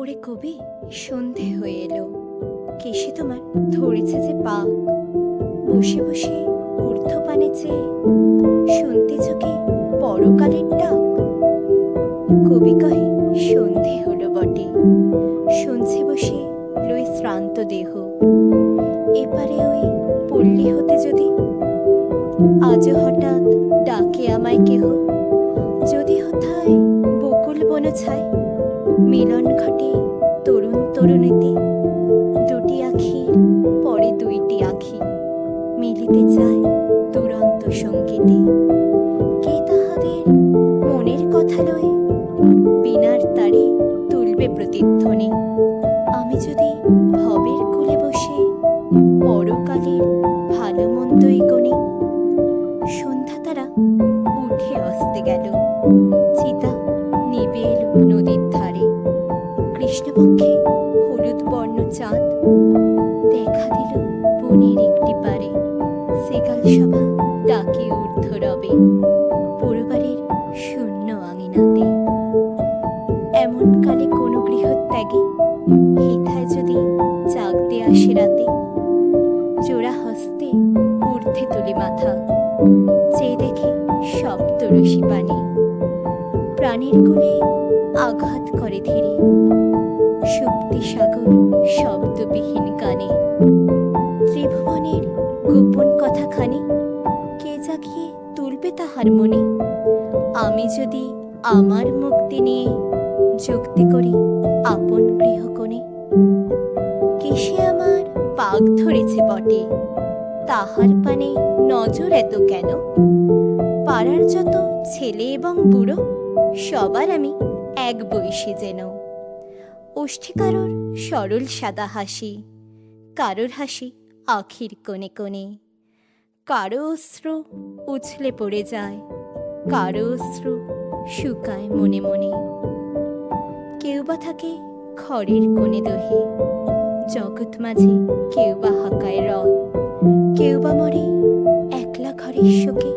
ওরে কবি, সন্ধে হয়ে এলো। কেসে তোমার ধরেছে যে পাক। বসে বসে ঊর্ধ্বপানে চেয়ে শুনতে চোখে পরকালের ডাক। কবি কহে, সন্ধে হলো বটে। শুনছে বসে লই শ্রান্ত দেহ। এপারে ওই পল্লী হতে যদি আজও হঠাৎ ডাকে আমায় কেহ। যদি হথায় বকুল বন ছায় মিলন ঘটে, তরুণ তরুণীতে। দুটি আখির, পরে দুইটি আখি মিলিতে চায় দুরন্ত সঙ্গীতে। কে তাহাদের মনের কথা লয়ে বিনার তারে তুলবে প্রতিধ্বনি। আমি যদি ভবের কোলে বসে পরকালের ভালো মন্দই গণি। সন্ধ্যা তারা উঠে আসতে গেল। চিতা নিবে এলো নদীর ধারে। কৃষ্ণপক্ষে হলুদ বর্ণ চাঁদ দেখা দিল বনের একটি পারে। সেকাল সভা ডাকে ঊর্ধ্ব রবে পরিবারের শূন্য আঙিনাতে। এমন কালে কোনো গৃহত্যাগী হিথায় যদি জাগতে আসে রাতে, জোড়া হস্তে ঊর্ধ্বে তুলি মাথা চেয়ে দেখে সপ্তরশি পানি। প্রাণীর কোলে আঘাত করে ধীরে। সুপ্তি সাগর শব্দবিহীন গানে ত্রিভুবনের গোপন কথাখানি কে জাগিয়ে তুলবে তাহার মনে। আমি যদি আমার মুক্তি নিয়ে যুক্তি করি আপন গৃহকোণে, কিসে আমার পাক ধরেছে বটে? তাহার পানে নজর এত কেন? পাড়ার যত ছেলে এবং বুড়ো সবার আমি এক বয়সী যেন। ওষ্ঠে কারোর সরল সাদা হাসি, কারোর হাসি আখির কোণে কোণে। কারও অস্ত্র উছলে পড়ে যায়, কারও অস্ত্র শুকায় মনে মনে। কেউ বা থাকে খড়ের কোণে দহে, জগৎ মাঝে কেউ বা হাকায় রথ। কেউ বা মরে একলা ঘরের শোকে,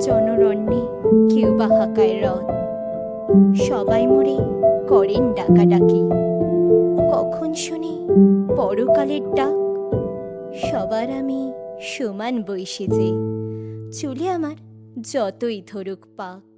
জনরণ্যে কেউ বা হাকায় রথ। সবাই মরে করেন ডাকাডাকি। কখন শুনি পরকালের ডাক? সবার আমি সমান বৈশে যে, চুলে আমার যতই ধরুক পাক।